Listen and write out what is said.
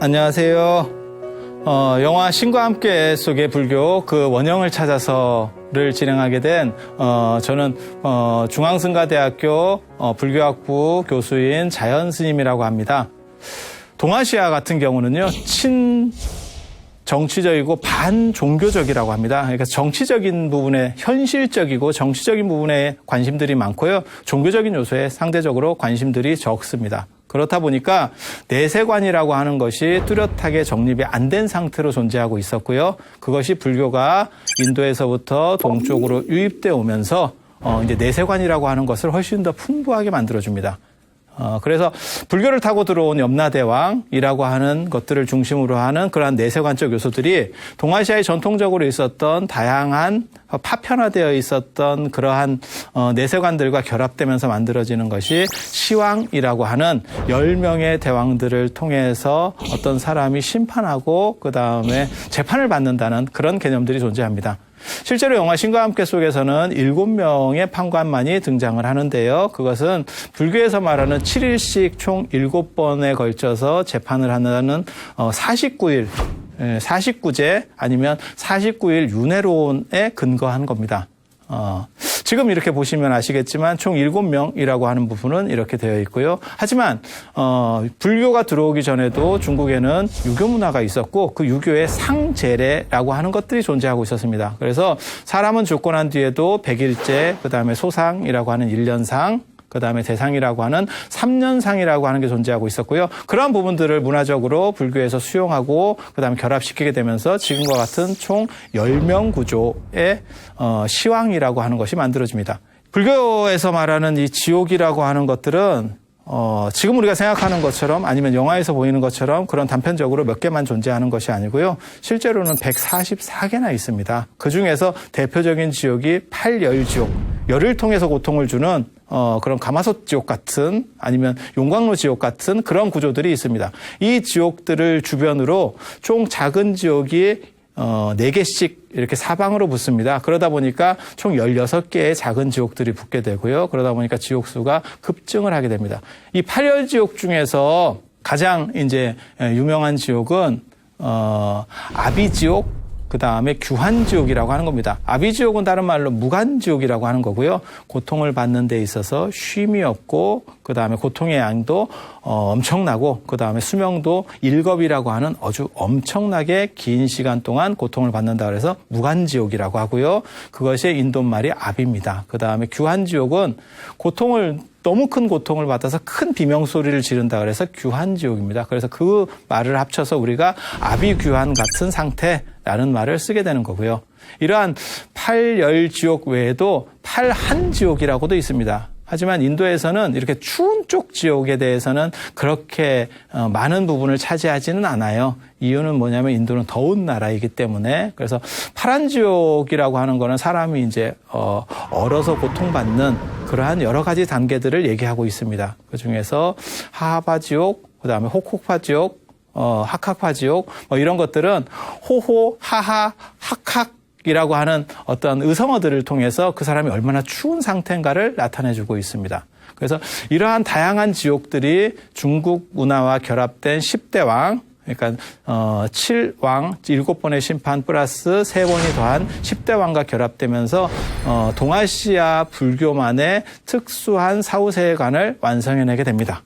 안녕하세요. 어, 영화 신과 함께 속의 불교 그 원형을 찾아서를 진행하게 된 어, 저는 어, 중앙승가대학교 어, 불교학부 교수인 자연 스님이라고 합니다. 동아시아 같은 경우는요 친 정치적이고 반종교적이라고 합니다. 그러니까 정치적인 부분에 현실적이고 정치적인 부분에 관심들이 많고요. 종교적인 요소에 상대적으로 관심들이 적습니다. 그렇다 보니까 내세관이라고 하는 것이 뚜렷하게 정립이 안 된 상태로 존재하고 있었고요. 그것이 불교가 인도에서부터 동쪽으로 유입돼 오면서 어 이제 내세관이라고 하는 것을 훨씬 더 풍부하게 만들어 줍니다. 어, 그래서 불교를 타고 들어온 염라대왕이라고 하는 것들을 중심으로 하는 그러한 내세관적 요소들이 동아시아에 전통적으로 있었던 다양한 파편화되어 있었던 그러한 어, 내세관들과 결합되면서 만들어지는 것이 시왕이라고 하는 10명의 대왕들을 통해서 어떤 사람이 심판하고 그 다음에 재판을 받는다는 그런 개념들이 존재합니다. 실제로 영화 신과 함께 속에서는 일곱 명의 판관만이 등장을 하는데요. 그것은 불교에서 말하는 7일씩 총 일곱 번에 걸쳐서 재판을 하는 49일 49제 아니면 49일 윤회론에 근거한 겁니다. 어, 지금 이렇게 보시면 아시겠지만 총 7명이라고 하는 부분은 이렇게 되어 있고요. 하지만 어, 불교가 들어오기 전에도 중국에는 유교 문화가 있었고 그 유교의 상제례라고 하는 것들이 존재하고 있었습니다. 그래서 사람은 죽고 난 뒤에도 백일제, 그다음에 소상이라고 하는 일년상 그 다음에 대상이라고 하는 3년상이라고 하는 게 존재하고 있었고요. 그러한 부분들을 문화적으로 불교에서 수용하고 그 다음에 결합시키게 되면서 지금과 같은 총 10명 구조의 어, 시황이라고 하는 것이 만들어집니다. 불교에서 말하는 이 지옥이라고 하는 것들은 어, 지금 우리가 생각하는 것처럼 아니면 영화에서 보이는 것처럼 그런 단편적으로 몇 개만 존재하는 것이 아니고요. 실제로는 144개나 있습니다. 그 중에서 대표적인 지옥이 팔열지옥. 열을 통해서 고통을 주는 어, 그런 가마솥 지옥 같은 아니면 용광로 지옥 같은 그런 구조들이 있습니다. 이 지옥들을 주변으로 총 작은 지옥이 어, 4개씩 이렇게 사방으로 붙습니다. 그러다 보니까 총 16개의 작은 지옥들이 붙게 되고요. 그러다 보니까 지옥수가 급증을 하게 됩니다. 이 팔열 지옥 중에서 가장 이제 유명한 지옥은 어, 아비지옥, 그 다음에 규환지옥이라고 하는 겁니다. 아비지옥은 다른 말로 무간지옥이라고 하는 거고요. 고통을 받는 데 있어서 쉼이 없고, 그 다음에 고통의 양도 어, 엄청나고, 그 다음에 수명도 일겁이라고 하는 아주 엄청나게 긴 시간 동안 고통을 받는다 그래서 무간지옥이라고 하고요. 그것이 인도말이 아비입니다. 그 다음에 규환지옥은 고통을 너무 큰 고통을 받아서 큰 비명 소리를 지른다 그래서 규환 지옥입니다. 그래서 그 말을 합쳐서 우리가 아비규환 같은 상태 라는 말을 쓰게 되는 거고요. 이러한 팔열 지옥 외에도 팔한 지옥이라고도 있습니다. 하지만 인도에서는 이렇게 추운 쪽 지옥에 대해서는 그렇게 어, 많은 부분을 차지하지는 않아요. 이유는 뭐냐면 인도는 더운 나라이기 때문에 그래서 파란 지옥이라고 하는 거는 사람이 이제 어, 얼어서 고통받는 그러한 여러 가지 단계들을 얘기하고 있습니다. 그 중에서 하하바 지옥, 그다음에 호콕파 지옥, 어, 학학파 지옥 뭐 이런 것들은 호호, 하하, 학학 이라고 하는 어떤 의성어들을 통해서 그 사람이 얼마나 추운 상태인가를 나타내주고 있습니다. 그래서 이러한 다양한 지옥들이 중국 문화와 결합된 10대 왕, 그러니까 어 7왕 7번의 심판 플러스 3번이 더한 10대 왕과 결합되면서 어 동아시아 불교만의 특수한 사후세관을 완성해내게 됩니다.